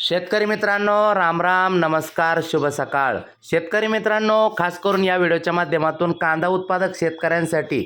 शेतकरी मित्रांनो राम राम नमस्कार शुभ सकाळ. शेतकरी मित्रांनो खास करून या व्हिडिओच्या माध्यमातून कांदा उत्पादक शेतकऱ्यांसाठी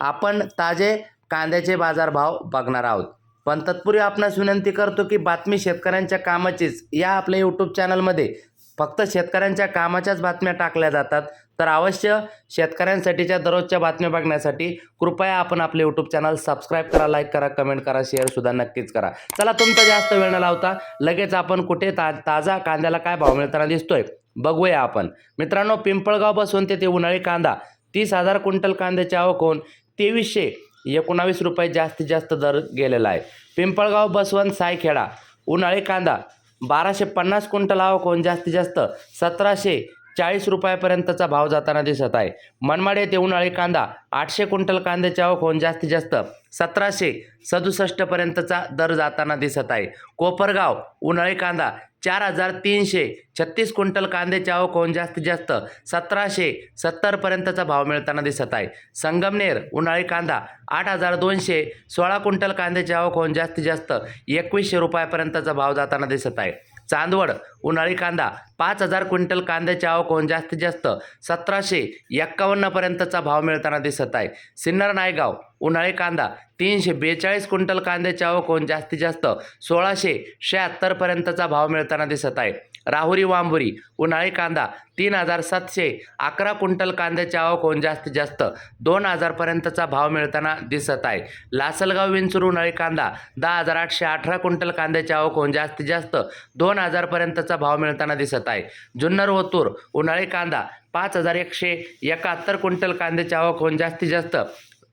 आपण ताजे कांद्याचे बाजारभाव बघणार आहोत. पण तत्पूर्वी आपणास विनंती करतो की बातमी शेतकऱ्यांच्या कामाचीच. या आपल्या यूट्यूब चॅनलमध्ये फक्त शेतकऱ्यांच्या कामाच्याच बातम्या टाकल्या जातात. तर अवश्य शेतकऱ्यांसाठीच्या दररोजच्या बातम्या बघण्यासाठी कृपया आपण आपले यूट्यूब चॅनल सबस्क्राईब करा लाईक करा कमेंट करा शेअरसुद्धा नक्कीच करा. चला तुमचा जास्त वेळ न लावता लगेच आपण कुठे ता ताजा कांद्याला काय भाव मिळताना दिसतोय बघूया आपण. मित्रांनो पिंपळगाव बसवून तेथे उन्हाळी कांदा तीस हजार क्विंटल कांद्याची आवक होऊन तेवीसशे एकोणावीस रुपये जास्तीत जास्त दर गेलेला आहे. पिंपळगाव बसवंत सायखेडा उन्हाळी कांदा बाराशे पन्नास क्विंटल आवक होऊन जास्तीत जास्त सतराशे चाळीस रुपयापर्यंतचा भाव जाताना दिसत आहे. मनमाड येथे उन्हाळी कांदा आठशे क्विंटल कांद्याची आवक होऊन जास्तीत जास्त सतराशे सदुसष्टपर्यंतचा दर जाताना दिसत आहे. कोपरगाव उन्हाळी कांदा चार हजार तीनशे छत्तीस क्विंटल कांद्याची आवक होऊन जास्तीत जास्त सतराशे सत्तरपर्यंतचा भाव मिळताना दिसत आहे. संगमनेर उन्हाळी कांदा आठ हजार दोनशे सोळा क्विंटल कांद्याची आवक होऊन जास्तीत जास्त एकवीसशे रुपयापर्यंतचा भाव जाताना दिसत आहे. चांदवड उन्हाळी कांदा पाच हजार क्विंटल कांद्याची आवक होऊन जास्तीत जास्त सतराशे एक्कावन्नपर्यंतचा भाव मिळताना दिसत आहे. सिन्नर नायगाव उन्हाळी कांदा तीनशे बेचाळीस क्विंटल कांद्याची आवक होऊन जास्तीत जास्त सोळाशे शहात्तरपर्यंतचा भाव मिळताना दिसत आहे. राहुरी वांबुरी उन्हाळी कांदा तीन हजार सातशे अकरा क्विंटल कांद्याची आवक होऊन जास्तीत जास्त दोन हजारपर्यंतचा भाव मिळताना दिसत आहे. लासलगाव विंचूर उन्हाळी कांदा दहा हजार आठशे अठरा क्विंटल कांद्याची आवक होऊन जास्तीत जास्त दोन हजारपर्यंतचा भाव मिळताना दिसत आहे. जुन्नर ओतूर उन्हाळी कांदा पाच हजार एकशे एकाहत्तर क्विंटल कांद्याची आवक होऊन जास्तीत जास्त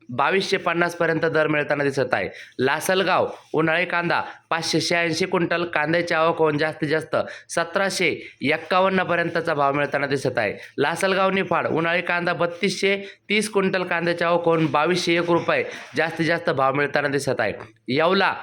बावीसशे पन्नासपर्यंत दर मिळताना दिसत आहे. लासलगाव उन्हाळी कांदा पाचशे शहाऐंशी क्विंटल कांद्याची आवक होऊन जास्तीत जास्त सतराशे एक्कावन्नपर्यंतचा भाव मिळताना दिसत आहे. लासलगाव निफाड उन्हाळी कांदा बत्तीसशे तीस क्विंटल कांद्याची आवक होऊन बावीसशे एक रुपये जास्तीत जास्त भाव मिळताना दिसत आहे. येवला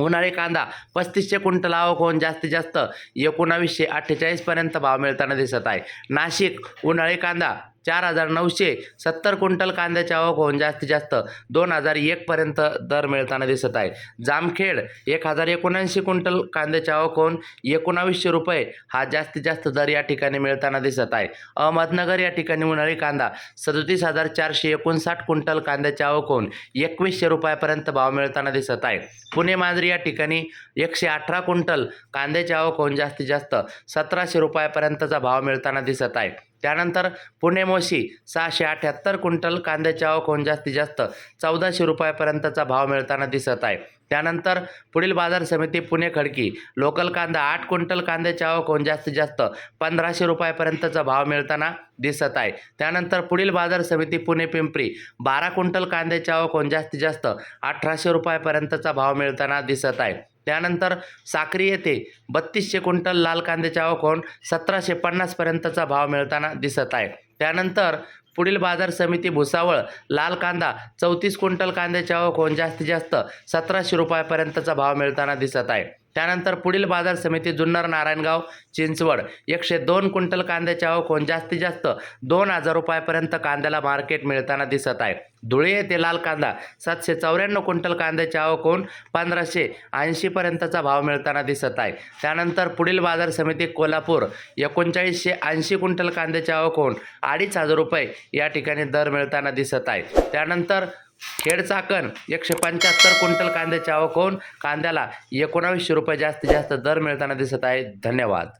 उन्हाळी कांदा पस्तीसशे क्विंटल आवक होऊन जास्तीत जास्त एकोणावीसशे अठ्ठेचाळीसपर्यंत भाव मिळताना दिसत आहे. नाशिक उन्हाळी कांदा चार हजार नऊशे सत्तर क्विंटल कांद्याची आवक होऊन जास्तीत जास्त दोन हजार एकपर्यंत दर मिळताना दिसत आहे. जामखेड एक हजार एकोणऐंशी क्विंटल कांद्याची आवक होऊन एकोणावीसशे रुपये हा जास्तीत जास्त दर या ठिकाणी मिळताना दिसत आहे. अहमदनगर या ठिकाणी उन्हाळी कांदा सदोतीस हजार चारशे एकोणसाठ क्विंटल कांद्याची आवक होऊन एकवीसशे रुपयापर्यंत भाव मिळताना दिसत आहे. पुणे मांजरी या ठिकाणी एकशे अठरा क्विंटल कांद्याची आवक होऊन जास्तीत जास्त सतराशे रुपयापर्यंतचा भाव मिळताना दिसत आहे. त्यानंतर पुणे मोशी सहाशे अठ्ठ्याहत्तर क्विंटल कांद्याची आवक होऊन जास्तीत जास्त चौदाशे रुपयापर्यंतचा भाव मिळताना दिसत आहे. त्यानंतर पुढील बाजार समिती पुणे खडकी. लोकल कांदा आठ क्विंटल कांद्याची आवक होऊन जास्तीत जास्त पंधराशे रुपयापर्यंतचा भाव मिळताना दिसत आहे. त्यानंतर पुढील बाजार समिती पुणे पिंपरी. बारा क्विंटल कांद्याची आवक होऊन जास्तीत जास्त अठराशे रुपयापर्यंतचा भाव मिळताना दिसत आहे. त्यानंतर साक्री येथे बत्तीसशे क्विंटल लाल कांद्याची आवक होऊन सतराशे पन्नासपर्यंतचा भाव मिळताना दिसत आहे. त्यानंतर पुढील बाजार समिती भुसावळ लाल कांदा चौतीस क्विंटल कांद्याची आवक होऊन जास्तीत जास्त सतराशे रुपयापर्यंतचा भाव मिळताना दिसत आहे. त्यानंतर पुढील बाजार समिती जुन्नर नारायणगाव चिंचवड. एकशे दोन क्विंटल कांद्याचे आवक जास्तीत जास्त? दोन हजार रुपयापर्यंत कांद्याला मार्केट मिळताना दिसत आहे. धुळे येथे लाल कांदा सातशे चौऱ्याण्णव क्विंटल कांद्याचे आवक होऊन पंधराशे ऐंशीपर्यंतचा भाव मिळताना दिसत आहे. त्यानंतर पुढील बाजार समिती कोल्हापूर एकोणचाळीसशे ऐंशी क्विंटल कांद्याचे आवक होऊन अडीच हजार रुपये या ठिकाणी दर मिळताना दिसत आहे. त्यानंतर खेड चाकण एकशे पंच्याहत्तर क्विंटल कांद्याची आवक होऊन कांद्याला एकोणावीसशे रुपये जास्तीत जास्त दर मिळताना दिसत आहे. धन्यवाद.